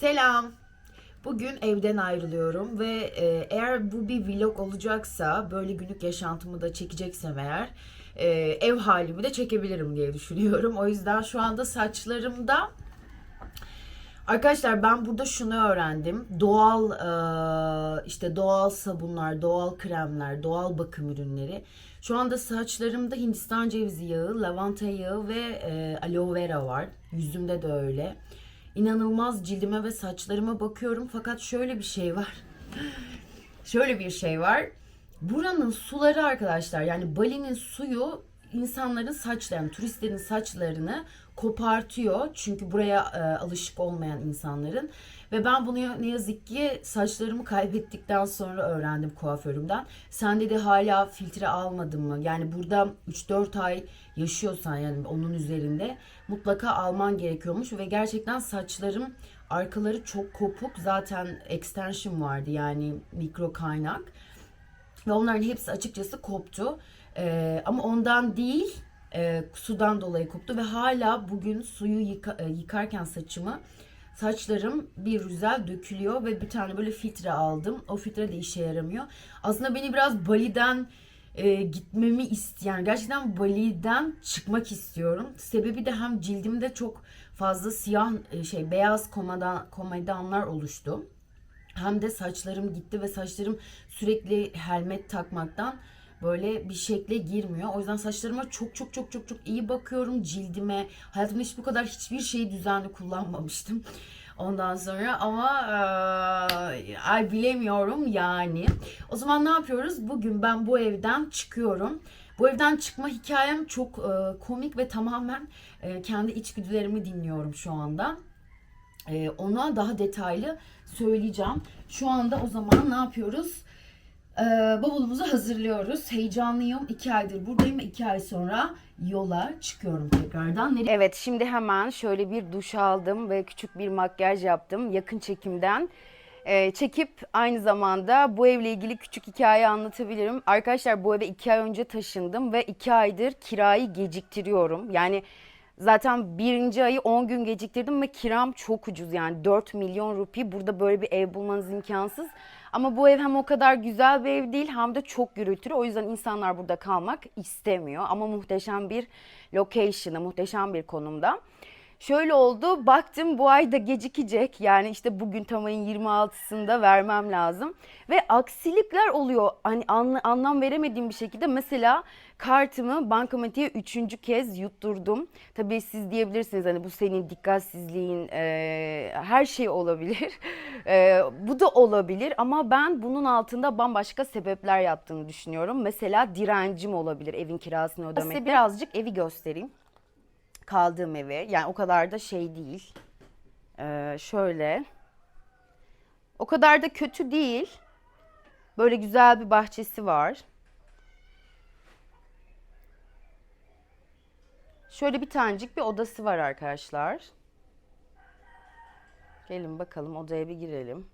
Selam. Bugün evden ayrılıyorum ve e, eğer bu bir vlog olacaksa, böyle günlük yaşantımı da çekeceksem eğer, e, ev halimi de çekebilirim diye düşünüyorum. O yüzden şu anda saçlarımda Arkadaşlar ben burada şunu öğrendim. Doğal e, işte doğal sabunlar, doğal kremler, doğal bakım ürünleri. Şu anda saçlarımda Hindistan cevizi yağı, lavanta yağı ve e, aloe vera var. Yüzümde de öyle. İnanılmaz cildime ve saçlarıma bakıyorum fakat şöyle bir şey var. şöyle bir şey var. Buranın suları arkadaşlar yani Bali'nin suyu insanların saçlarını, turistlerin saçlarını kopartıyor. Çünkü buraya e, alışık olmayan insanların. Ve ben bunu ne yazık ki saçlarımı kaybettikten sonra öğrendim kuaförümden. Sen dedi hala filtre almadın mı? Yani burada 3-4 ay yaşıyorsan yani onun üzerinde mutlaka alman gerekiyormuş. Ve gerçekten saçlarım arkaları çok kopuk. Zaten extension vardı yani mikro kaynak. Ve onların hepsi açıkçası koptu. Ee, ama ondan değil e, sudan dolayı koptu ve hala bugün suyu yıka- e, yıkarken saçımı saçlarım bir güzel dökülüyor ve bir tane böyle filtre aldım. O filtre de işe yaramıyor. Aslında beni biraz Bali'den e, gitmemi isteyen, gerçekten Bali'den çıkmak istiyorum. Sebebi de hem cildimde çok fazla siyah e, şey beyaz komadan komedanlar oluştu. Hem de saçlarım gitti ve saçlarım sürekli helmet takmaktan böyle bir şekle girmiyor. O yüzden saçlarıma çok çok çok çok çok iyi bakıyorum. Cildime, hayatımda hiç bu kadar hiçbir şeyi düzenli kullanmamıştım. Ondan sonra ama eee, ay bilemiyorum yani. O zaman ne yapıyoruz? Bugün ben bu evden çıkıyorum. Bu evden çıkma hikayem çok eee, komik ve tamamen eee, kendi içgüdülerimi dinliyorum şu anda. Ee, ona daha detaylı söyleyeceğim. Şu anda o zaman ne yapıyoruz? Ee, bavulumuzu hazırlıyoruz. Heyecanlıyım. İki aydır buradayım. İki ay sonra yola çıkıyorum tekrardan. Nereye Evet şimdi hemen şöyle bir duş aldım ve küçük bir makyaj yaptım yakın çekimden. Ee, çekip aynı zamanda bu evle ilgili küçük hikaye anlatabilirim. Arkadaşlar bu eve iki ay önce taşındım ve iki aydır kirayı geciktiriyorum. Yani zaten birinci ayı 10 gün geciktirdim ve kiram çok ucuz yani 4 milyon rupi. Burada böyle bir ev bulmanız imkansız. Ama bu ev hem o kadar güzel bir ev değil hem de çok gürültülü. O yüzden insanlar burada kalmak istemiyor. Ama muhteşem bir location'ı, muhteşem bir konumda. Şöyle oldu, baktım bu ay da gecikecek. Yani işte bugün tam ayın 26'sında vermem lazım. Ve aksilikler oluyor. Hani anla- anlam veremediğim bir şekilde. Mesela kartımı bankamatiğe üçüncü kez yutturdum. Tabii siz diyebilirsiniz hani bu senin dikkatsizliğin eee, her şey olabilir. Eee, bu da olabilir ama ben bunun altında bambaşka sebepler yattığını düşünüyorum. Mesela direncim olabilir evin kirasını ödemekte. Size birazcık evi göstereyim kaldığım evi. Yani o kadar da şey değil. Ee, şöyle. O kadar da kötü değil. Böyle güzel bir bahçesi var. Şöyle bir tanecik bir odası var arkadaşlar. Gelin bakalım odaya bir girelim.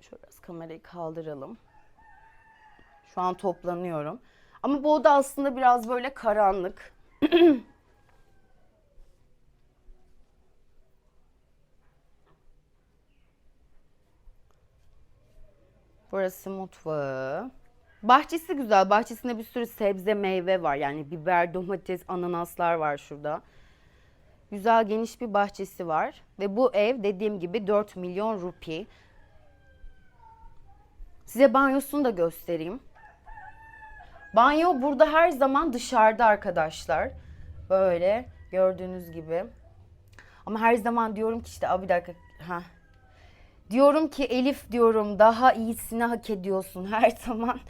Şöyle biraz kamerayı kaldıralım. Şu an toplanıyorum. Ama bu oda aslında biraz böyle karanlık. Burası mutfağı. Bahçesi güzel. Bahçesinde bir sürü sebze, meyve var. Yani biber, domates, ananaslar var şurada. Güzel geniş bir bahçesi var. Ve bu ev dediğim gibi 4 milyon rupi. Size banyosunu da göstereyim. Banyo burada her zaman dışarıda arkadaşlar. Böyle gördüğünüz gibi. Ama her zaman diyorum ki işte abi bir dakika. Ha. Diyorum ki Elif diyorum daha iyisini hak ediyorsun her zaman.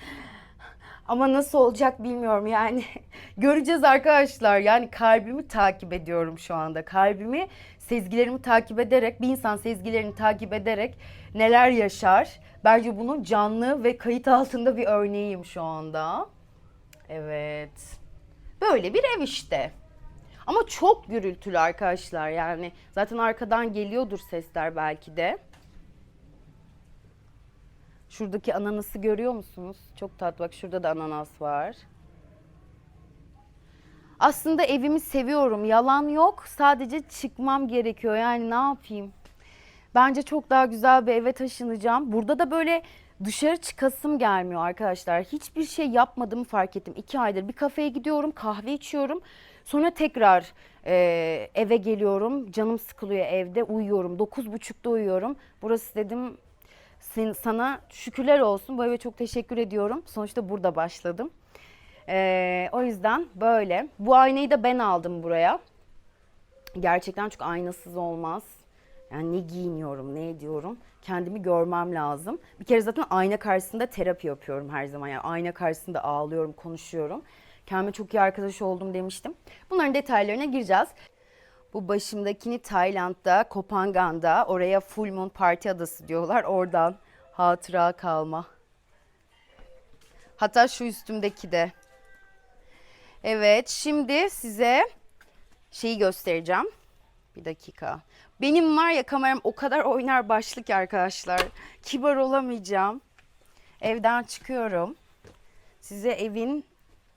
Ama nasıl olacak bilmiyorum yani. Göreceğiz arkadaşlar. Yani kalbimi takip ediyorum şu anda. Kalbimi, sezgilerimi takip ederek, bir insan sezgilerini takip ederek neler yaşar? Bence bunun canlı ve kayıt altında bir örneğiyim şu anda. Evet. Böyle bir ev işte. Ama çok gürültülü arkadaşlar yani. Zaten arkadan geliyordur sesler belki de. Şuradaki ananası görüyor musunuz? Çok tatlı. Bak şurada da ananas var. Aslında evimi seviyorum. Yalan yok. Sadece çıkmam gerekiyor. Yani ne yapayım? Bence çok daha güzel bir eve taşınacağım. Burada da böyle dışarı çıkasım gelmiyor arkadaşlar. Hiçbir şey yapmadığımı fark ettim. İki aydır bir kafeye gidiyorum, kahve içiyorum. Sonra tekrar e, eve geliyorum. Canım sıkılıyor evde, uyuyorum. Dokuz buçukta uyuyorum. Burası dedim sen, sana şükürler olsun. Bu eve çok teşekkür ediyorum. Sonuçta burada başladım. E, o yüzden böyle. Bu aynayı da ben aldım buraya. Gerçekten çok aynasız olmaz. Yani ne giyiniyorum, ne ediyorum. Kendimi görmem lazım. Bir kere zaten ayna karşısında terapi yapıyorum her zaman. Yani ayna karşısında ağlıyorum, konuşuyorum. Kendime çok iyi arkadaş oldum demiştim. Bunların detaylarına gireceğiz. Bu başımdakini Tayland'da, Kopangan'da, oraya Full Moon Parti Adası diyorlar. Oradan hatıra kalma. Hatta şu üstümdeki de. Evet, şimdi size şeyi göstereceğim. Bir dakika. Benim var ya kameram o kadar oynar başlık arkadaşlar. Kibar olamayacağım. Evden çıkıyorum. Size evin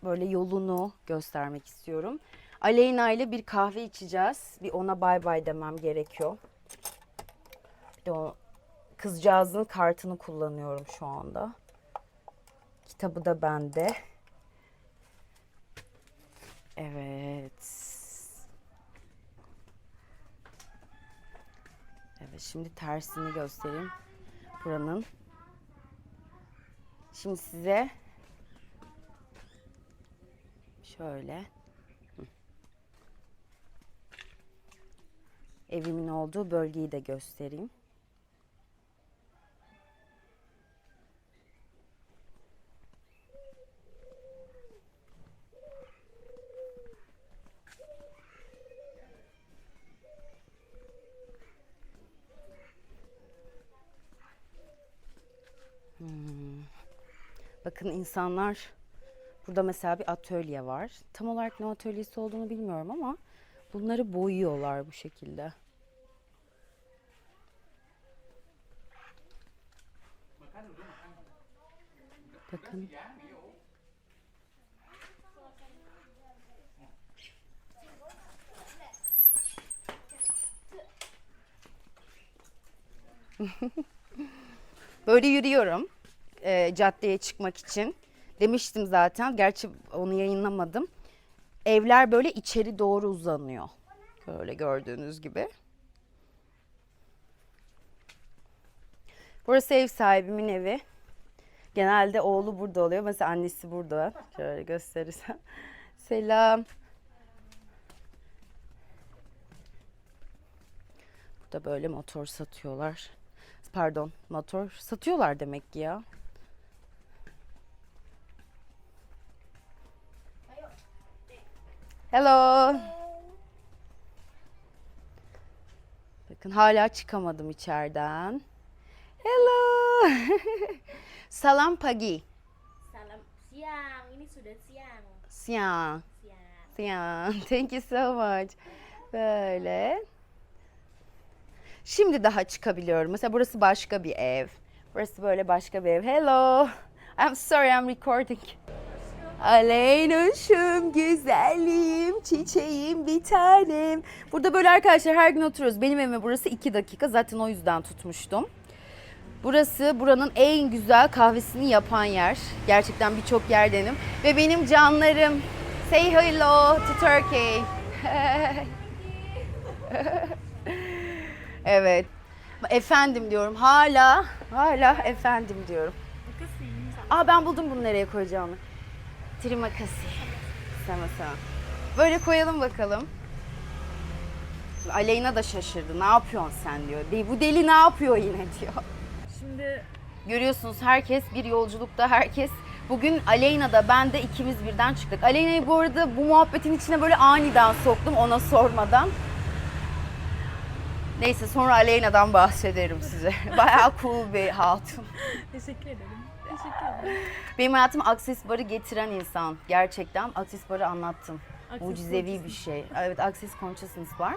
böyle yolunu göstermek istiyorum. Aleyna ile bir kahve içeceğiz. Bir ona bay bay demem gerekiyor. Bir de o kızcağızın kartını kullanıyorum şu anda. Kitabı da bende. Evet. Evet şimdi tersini göstereyim. Buranın. Şimdi size şöyle evimin olduğu bölgeyi de göstereyim. Bakın insanlar burada mesela bir atölye var. Tam olarak ne atölyesi olduğunu bilmiyorum ama bunları boyuyorlar bu şekilde. Bakın. Böyle yürüyorum e, caddeye çıkmak için. Demiştim zaten. Gerçi onu yayınlamadım. Evler böyle içeri doğru uzanıyor. Böyle gördüğünüz gibi. Burası ev sahibimin evi. Genelde oğlu burada oluyor. Mesela annesi burada. Şöyle gösterirsem. Selam. Burada böyle motor satıyorlar. Pardon, motor satıyorlar demek ki ya. Hello. Bakın hala çıkamadım içeriden. Hello. Salam pagi. Salam siang, ini sudah siang. Siang. Siang. Siang. Thank you so much. Böyle. Şimdi daha çıkabiliyorum. Mesela burası başka bir ev. Burası böyle başka bir ev. Hello. I'm sorry I'm recording. Aleyna'şım, güzelim, çiçeğim, bir tanem. Burada böyle arkadaşlar her gün oturuyoruz. Benim evime burası iki dakika. Zaten o yüzden tutmuştum. Burası buranın en güzel kahvesini yapan yer. Gerçekten birçok yerdenim. Ve benim canlarım. Say hello to Turkey. evet. Efendim diyorum. Hala, hala efendim diyorum. Aa ben buldum bunu nereye koyacağımı. Terima kasih. Sama sama. Böyle koyalım bakalım. Aleyna da şaşırdı. Ne yapıyorsun sen diyor. Bu deli ne yapıyor yine diyor. Şimdi Görüyorsunuz herkes bir yolculukta herkes. Bugün Aleyna da ben de ikimiz birden çıktık. Aleyna'yı bu arada bu muhabbetin içine böyle aniden soktum ona sormadan. Neyse sonra Aleyna'dan bahsederim size. Bayağı cool bir hatun. teşekkür ederim. Teşekkür ederim. Benim hayatıma Akses Bar'ı getiren insan. Gerçekten Akses Bar'ı anlattım. Mucizevi bir şey. Evet Akses Consciousness var.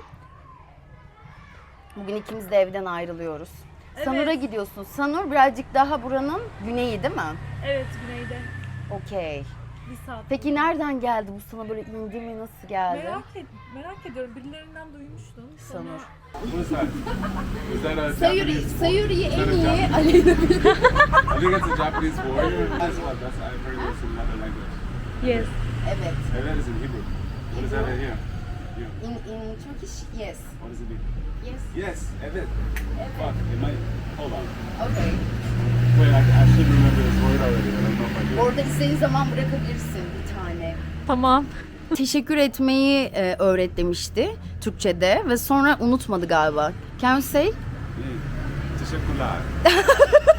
Bugün ikimiz de evden ayrılıyoruz. Evet. Sanur'a gidiyorsun. Sanur birazcık daha buranın güneyi değil mi? Evet güneyde. Okey. Bir saat. Peki nereden geldi bu sana böyle indi mi nasıl geldi? Merak, et, merak ediyorum. Birilerinden duymuştum. Sonra is that? That a Sayuri, Japanese Sayuri'yi en iyi Aleyna I think it's a Japanese warrior. That's what that's I've heard this in another language. Yes. Evet. That is in Hebrew. What is that right here? Yeah. In, in Turkish, yes. What does it mean? Yes. Yes, evet. Fuck, it might. Hold on. Okay. Wait, I, should remember this word already. I don't know if I do. Orada istediğin zaman bırakabilirsin bir tane. Tamam. Teşekkür etmeyi e, öğret demişti Türkçe'de ve sonra unutmadı galiba. Can you say? Teşekkürler.